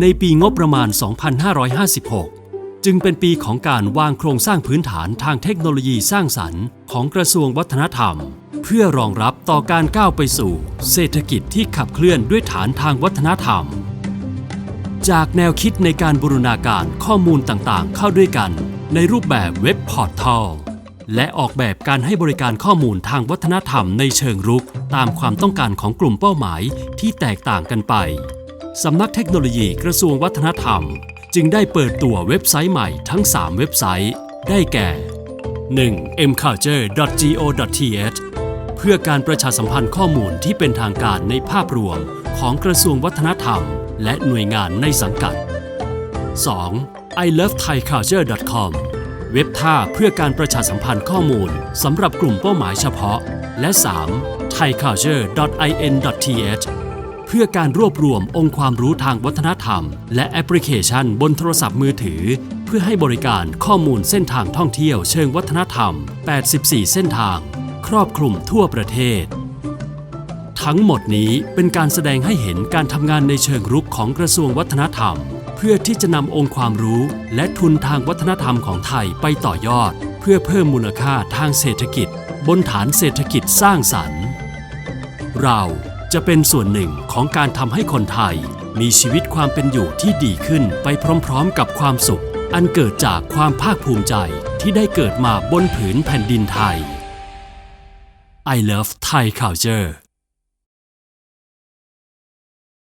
ในปีงบประมาณ 2556 จึงเป็นปีของการวางโครงสร้างพื้นฐานทางเทคโนโลยีสร้างสรรค์ของกระทรวงวัฒนธรรม เพื่อรองรับต่อการก้าวไปสู่ เศรษฐกิจที่ขับเคลื่อนด้วยฐานทางวัฒนธรรม จากแนวคิดในการบูรณาการข้อมูลต่างๆ เข้าด้วยกัน ในรูปแบบเว็บพอร์ทัลและออกแบบการให้บริการข้อมูลทางวัฒนธรรมในเชิงรุก ตามความต้องการของกลุ่มเป้าหมายที่แตกต่างกันไป สำนักเทคโนโลยีกระทรวงวัฒนธรรม จึงได้เปิดตัวเว็บไซต์ใหม่ทั้ง 3 เว็บไซต์ ได้แก่ 1. mculture.go.th เพื่อการประชาสัมพันธ์ข้อมูลที่เป็นทางการในภาพรวมของกระทรวงวัฒนธรรม และหน่วยงานในสังกัด 2. ilovethaiculture.com เว็บท่าเพื่อการประชาสัมพันธ์ข้อมูลสำหรับกลุ่มเป้าหมายเฉพาะ และ 3. thaiculture.in.th เพื่อการรวบรวมองค์ความรู้ทางวัฒนธรรม และแอปพลิเคชันบนโทรศัพท์มือถือ เพื่อให้บริการข้อมูลเส้นทางท่องเที่ยวเชิงวัฒนธรรม 84 เส้นทาง ครอบคลุมทั่วประเทศ ทั้งหมดนี้เป็นการแสดงให้เห็นการทำงานในเชิงรุกของกระทรวงวัฒนธรรม เพื่อที่จะนำองค์ความรู้และทุนทางวัฒนธรรมของไทยไปต่อยอด เพื่อเพิ่มมูลค่าทางเศรษฐกิจ บนฐานเศรษฐกิจสร้างสรรค์ เราจะเป็นส่วนหนึ่งของการทำให้คนไทย มีชีวิตความเป็นอยู่ที่ดีขึ้นไปพร้อมๆ กับความสุข อันเกิดจากความภาคภูมิใจที่ได้เกิดมาบนผืนแผ่นดินไทย I love Thai culture